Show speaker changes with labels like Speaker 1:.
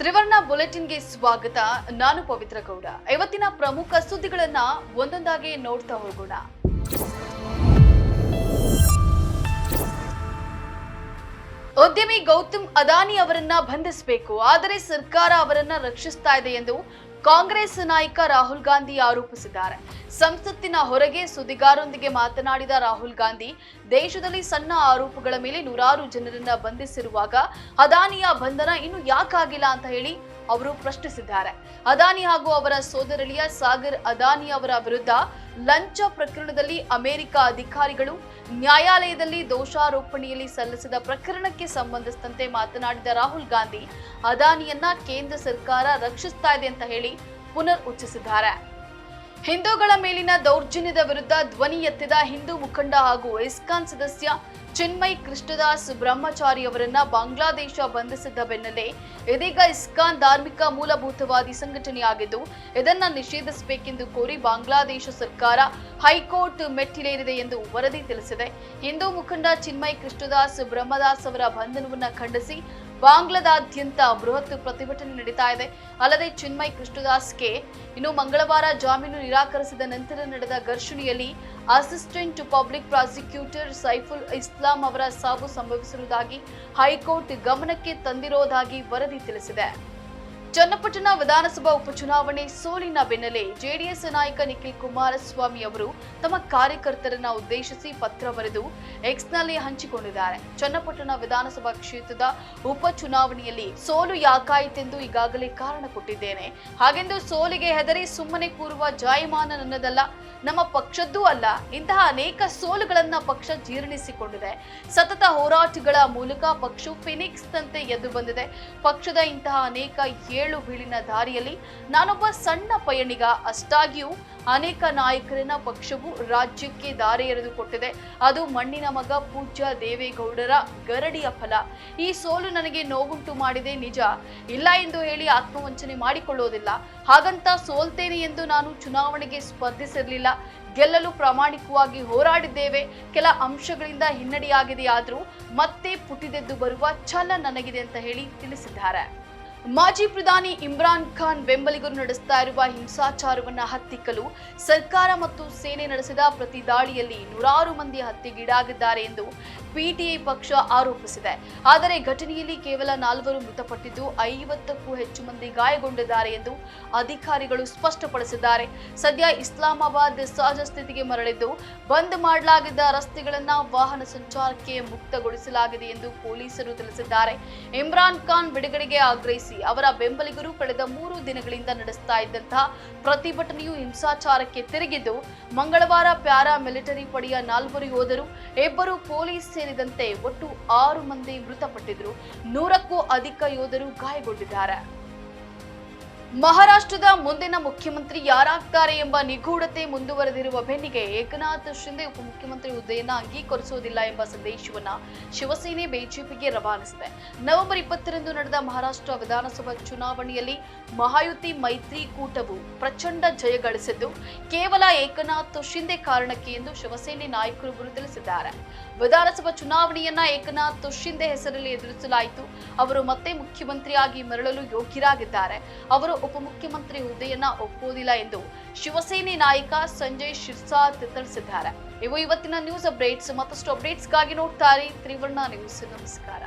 Speaker 1: ತ್ರಿವರ್ಣ ಬುಲೆಟಿನ್ಗೆ ಸ್ವಾಗತ. ನಾನು ಪವಿತ್ರ ಗೌಡ ಇವತ್ತಿನ ಪ್ರಮುಖ ಸುದ್ದಿಗಳನ್ನ ಒಂದೊಂದಾಗಿ ನೋಡ್ತಾ ಹೋಗೋಣ. ಉದ್ಯಮಿ ಗೌತಮ್ ಅದಾನಿ ಅವರನ್ನ ಬಂಧಿಸಬೇಕು. ಆದರೆ ಸರ್ಕಾರ ಅವರನ್ನ ರಕ್ಷಿಸ್ತಾ ಇದೆ ಎಂದು ಕಾಂಗ್ರೆಸ್ ನಾಯಕ ರಾಹುಲ್ ಗಾಂಧಿ ಆರೋಪಿಸಿದ್ದಾರೆ. ಸಂಸತ್ತಿನ ಹೊರಗೆ ಸುದ್ದಿಗಾರರೊಂದಿಗೆ ಮಾತನಾಡಿದ ರಾಹುಲ್ ಗಾಂಧಿ, ದೇಶದಲ್ಲಿ ಸಣ್ಣ ಆರೋಪಗಳ ಮೇಲೆ ನೂರಾರು ಜನರನ್ನ ಬಂಧಿಸಿರುವಾಗ ಅದಾನಿಯ ಬಂಧನ ಇನ್ನು ಯಾಕಾಗಿಲ್ಲ ಅಂತ ಹೇಳಿ ಅವರು ಪ್ರಶ್ನಿಸಿದ್ದಾರೆ. ಅದಾನಿ ಹಾಗೂ ಅವರ ಸೋದರಳಿಯ ಸಾಗರ್ ಅದಾನಿ ಅವರ ವಿರುದ್ಧ ಲಂಚ ಪ್ರಕರಣದಲ್ಲಿ ಅಮೆರಿಕ ಅಧಿಕಾರಿಗಳು ನ್ಯಾಯಾಲಯದಲ್ಲಿ ದೋಷಾರೋಪಣೆಯಲ್ಲಿ ಸಲ್ಲಿಸಿದ ಪ್ರಕರಣಕ್ಕೆ ಸಂಬಂಧಿಸಿದಂತೆ ಮಾತನಾಡಿದ ರಾಹುಲ್ ಗಾಂಧಿ, ಅದಾನಿಯನ್ನ ಕೇಂದ್ರ ಸರ್ಕಾರ ರಕ್ಷಿಸ್ತಾ ಇದೆ ಅಂತ ಹೇಳಿ ಪುನರ್ ಉಚ್ಚಿಸಿದ್ದಾರೆ ಹಿಂದೂಗಳ ಮೇಲಿನ ದೌರ್ಜನ್ಯದ ವಿರುದ್ಧ ಧ್ವನಿ ಎತ್ತಿದ ಹಿಂದೂ ಮುಖಂಡ ಹಾಗೂ ಇಸ್ಕಾನ್ ಸದಸ್ಯ ಚಿನ್ಮಯ್ ಕೃಷ್ಣದಾಸ್ ಬ್ರಹ್ಮಚಾರಿ ಅವರನ್ನ ಬಾಂಗ್ಲಾದೇಶ ಬಂಧಿಸಿದ್ದ ಬೆನ್ನಲ್ಲೇ ಇದೀಗ ಇಸ್ಕಾನ್ ಧಾರ್ಮಿಕ ಮೂಲಭೂತವಾದಿ ಸಂಘಟನೆಯಾಗಿದ್ದು ಇದನ್ನ ನಿಷೇಧಿಸಬೇಕೆಂದು ಕೋರಿ ಬಾಂಗ್ಲಾದೇಶ ಸರ್ಕಾರ ಹೈಕೋರ್ಟ್ ಮೆಟ್ಟಿಲೇರಿದೆ ಎಂದು ವರದಿ ತಿಳಿಸಿದೆ. ಹಿಂದೂ ಮುಖಂಡ ಚಿನ್ಮಯ್ ಕೃಷ್ಣದಾಸ್ ಬ್ರಹ್ಮದಾಸ್ ಅವರ ಬಂಧನವನ್ನು ಖಂಡಿಸಿ ಬಾಂಗ್ಲಾದಾದ್ಯಂತ ಬೃಹತ್ ಪ್ರತಿಭಟನೆ ನಡೀತಾ ಇದೆ. ಅಲ್ಲದೆ ಚಿನ್ಮಯ್ ಕೃಷ್ಣದಾಸ್ಗೆ ಇನ್ನು ಮಂಗಳವಾರ ಜಾಮೀನು ನಿರಾಕರಿಸಿದ ನಂತರ ನಡೆದ ಘರ್ಷಣೆಯಲ್ಲಿ assistant public prosecutor Saiful Islam ಅವರ ಸಾವು ಸಂಭವಿಸಿರುವುದಾಗಿ ಹೈಕೋರ್ಟ್ ಗಮನಕ್ಕೆ ತಂದಿರುವುದಾಗಿ ವರದಿ ತಿಳಿಸಿದೆ. ಚನ್ನಪಟ್ಟಣ ವಿಧಾನಸಭಾ ಉಪಚುನಾವಣೆ ಸೋಲಿನ ಬೆನ್ನಲ್ಲೇ ಜೆಡಿಎಸ್ ನಾಯಕ ನಿಖಿಲ್ ಕುಮಾರಸ್ವಾಮಿ ಅವರು ತಮ್ಮ ಕಾರ್ಯಕರ್ತರನ್ನ ಉದ್ದೇಶಿಸಿ ಪತ್ರ ಬರೆದು ಎಕ್ಸ್ನಲ್ಲಿ ಹಂಚಿಕೊಂಡಿದ್ದಾರೆ. ಚನ್ನಪಟ್ಟಣ ವಿಧಾನಸಭಾ ಕ್ಷೇತ್ರದ ಉಪಚುನಾವಣೆಯಲ್ಲಿ ಸೋಲು ಯಾಕಾಯಿತೆಂದು ಈಗಾಗಲೇ ಕಾರಣ ಕೊಟ್ಟಿದ್ದೇನೆ. ಹಾಗೆಂದು ಸೋಲಿಗೆ ಹೆದರಿ ಸುಮ್ಮನೆ ಕೂರುವ ಜಾಯಮಾನ ನನ್ನದಲ್ಲ, ನಮ್ಮ ಪಕ್ಷದ್ದೂ ಅಲ್ಲ, ಇಂತಹ ಅನೇಕ ಸೋಲುಗಳನ್ನ ಪಕ್ಷ ಜೀರ್ಣಿಸಿಕೊಂಡಿದೆ. ಸತತ ಹೋರಾಟಗಳ ಮೂಲಕ ಪಕ್ಷ ಫಿನಿಕ್ಸ್ ಎದ್ದು ಬಂದಿದೆ. ಪಕ್ಷದ ಇಂತಹ ಅನೇಕ ಏಳು ಬೀಳಿನ ದಾರಿಯಲ್ಲಿ ನಾನೊಬ್ಬ ಸಣ್ಣ ಪಯಣಿಗ ಅಷ್ಟಾಗಿಯೂ ಅನೇಕ ನಾಯಕರನ್ನ ಪಕ್ಷವು ರಾಜ್ಯಕ್ಕೆ ದಾರಿ ಎರೆದುಕೊಟ್ಟಿದೆ ಅದು ಮಣ್ಣಿನ ಮಗ ಪೂಜ್ಯ ದೇವೇಗೌಡರ ಗರಡಿಯ ಫಲ. ಈ ಸೋಲು ನನಗೆ ನೋವುಂಟು ಮಾಡಿದೆ ನಿಜ. ಇಲ್ಲ ಎಂದು ಹೇಳಿ ಆತ್ಮವಂಚನೆ ಮಾಡಿಕೊಳ್ಳೋದಿಲ್ಲ ಹಾಗಂತ ಸೋಲ್ತೇನೆ ಎಂದು ನಾನು ಚುನಾವಣೆಗೆ ಸ್ಪರ್ಧಿಸಿರಲಿಲ್ಲ. ಗೆಲ್ಲಲು ಪ್ರಾಮಾಣಿಕವಾಗಿ ಹೋರಾಡಿದ್ದೇವೆ. ಕೆಲ ಅಂಶಗಳಿಂದ ಹಿನ್ನಡೆಯಾಗಿದೆಯಾದರೂ ಮತ್ತೆ ಪುಟಿದೆದ್ದು ಬರುವ ಛಲ ನನಗಿದೆ ಅಂತ ಹೇಳಿ ತಿಳಿಸಿದ್ದಾರೆ. ಮಾಜಿ ಪ್ರಧಾನಿ ಇಮ್ರಾನ್ ಖಾನ್ ಬೆಂಬಲಿಗರು ನಡೆಸ್ತಾ ಇರುವ ಹಿಂಸಾಚಾರವನ್ನು ಹತ್ತಿಕ್ಕಲು ಸರ್ಕಾರ ಮತ್ತು ಸೇನೆ ನಡೆಸಿದ ಪ್ರತಿ ದಾಳಿಯಲ್ಲಿ ನೂರಾರು ಮಂದಿ ಹತ್ಯೆಗೀಡಾಗಿದ್ದಾರೆ ಎಂದು ಪಿಟಿಐ ಪಕ್ಷ ಆರೋಪಿಸಿದೆ. ಆದರೆ ಘಟನೆಯಲ್ಲಿ ಕೇವಲ ನಾಲ್ವರು ಮೃತಪಟ್ಟಿದ್ದು ಐವತ್ತಕ್ಕೂ ಹೆಚ್ಚು ಮಂದಿ ಗಾಯಗೊಂಡಿದ್ದಾರೆ ಎಂದು ಅಧಿಕಾರಿಗಳು ಸ್ಪಷ್ಟಪಡಿಸಿದ್ದಾರೆ. ಸದ್ಯ ಇಸ್ಲಾಮಾಬಾದ್ ಸಹಜ ಸ್ಥಿತಿಗೆ ಮರಳಿದ್ದು ಬಂದ್ ಮಾಡಲಾಗಿದ್ದ ರಸ್ತೆಗಳನ್ನು ವಾಹನ ಸಂಚಾರಕ್ಕೆ ಮುಕ್ತಗೊಳಿಸಲಾಗಿದೆ ಎಂದು ಪೊಲೀಸರು ತಿಳಿಸಿದ್ದಾರೆ. ಇಮ್ರಾನ್ ಖಾನ್ ಬಿಡುಗಡೆಗೆ ಆಗ್ರಹಿಸಿ ಅವರ ಬೆಂಬಲಿಗರು ಕಳೆದ ಮೂರು ದಿನಗಳಿಂದ ನಡೆಸ್ತಾ ಇದ್ದಂತಹ ಪ್ರತಿಭಟನೆಯು ಹಿಂಸಾಚಾರಕ್ಕೆ ತಿರುಗಿದ್ದು, ಮಂಗಳವಾರ ಪ್ಯಾರಾ ಮಿಲಿಟರಿ ಪಡೆಯ ನಾಲ್ವರು ಯೋಧರು, ಇಬ್ಬರು ಪೊಲೀಸ್ ಸೇರಿದಂತೆ ಒಟ್ಟು ಆರು ಮಂದಿ ಮೃತಪಟ್ಟಿದ್ರು ನೂರಕ್ಕೂ ಅಧಿಕ ಯೋಧರು ಗಾಯಗೊಂಡಿದ್ದಾರೆ. ಮಹಾರಾಷ್ಟ್ರದ ಮುಂದಿನ ಮುಖ್ಯಮಂತ್ರಿ ಯಾರಾಗ್ತಾರೆ ಎಂಬ ನಿಗೂಢತೆ ಮುಂದುವರೆದಿರುವ ಬೆನ್ನಿಗೆ ಏಕನಾಥ್ ಶಿಂದೆ ಉಪಮುಖ್ಯಮಂತ್ರಿ ಹುದ್ದೆಯನ್ನು ಅಂಗೀಕರಿಸುವುದಿಲ್ಲ ಎಂಬ ಸಂದೇಶವನ್ನ ಶಿವಸೇನೆ ಬಿಜೆಪಿಗೆ ರವಾನಿಸಿದೆ. ನವೆಂಬರ್ ಇಪ್ಪತ್ತರಂದು ನಡೆದ ಮಹಾರಾಷ್ಟ್ರ ವಿಧಾನಸಭಾ ಚುನಾವಣೆಯಲ್ಲಿ ಮಹಾಯುತಿ ಮೈತ್ರಿಕೂಟವು ಪ್ರಚಂಡ ಜಯ ಗಳಿಸಿದ್ದು, ಕೇವಲ ಏಕನಾಥ್ ಶಿಂದೆ ಕಾರಣಕ್ಕೆ ಎಂದು ಶಿವಸೇನೆ ನಾಯಕರೊಬ್ಬರು ತಿಳಿಸಿದ್ದಾರೆ. ವಿಧಾನಸಭಾ ಚುನಾವಣೆಯನ್ನ ಏಕನಾಥ್ ಶಿಂದೆ ಹೆಸರಲ್ಲಿ ಎದುರಿಸಲಾಯಿತು. ಅವರು ಮತ್ತೆ ಮುಖ್ಯಮಂತ್ರಿಯಾಗಿ ಮರಳಲು ಯೋಗ್ಯರಾಗಿದ್ದಾರೆ. ಅವರು ಉಪಮುಖ್ಯಮಂತ್ರಿ ಹುದ್ದೆಯನ್ನ ಒಪ್ಪುವುದಿಲ್ಲ ಎಂದು ಶಿವಸೇನೆ ನಾಯಕ ಸಂಜಯ್ ಶಿರ್ಸಾತ್ ತಿಳಿಸಿದ್ದಾರೆ ಇವು ಇವತ್ತಿನ ನ್ಯೂಸ್ ಅಪ್ಡೇಟ್ಸ್ ಮತ್ತಷ್ಟು ಅಪ್ಡೇಟ್ಸ್ಗಾಗಿ ನೋಡ್ತಾರೆ ತ್ರಿವರ್ಣ ನ್ಯೂಸ್ ನಮಸ್ಕಾರ.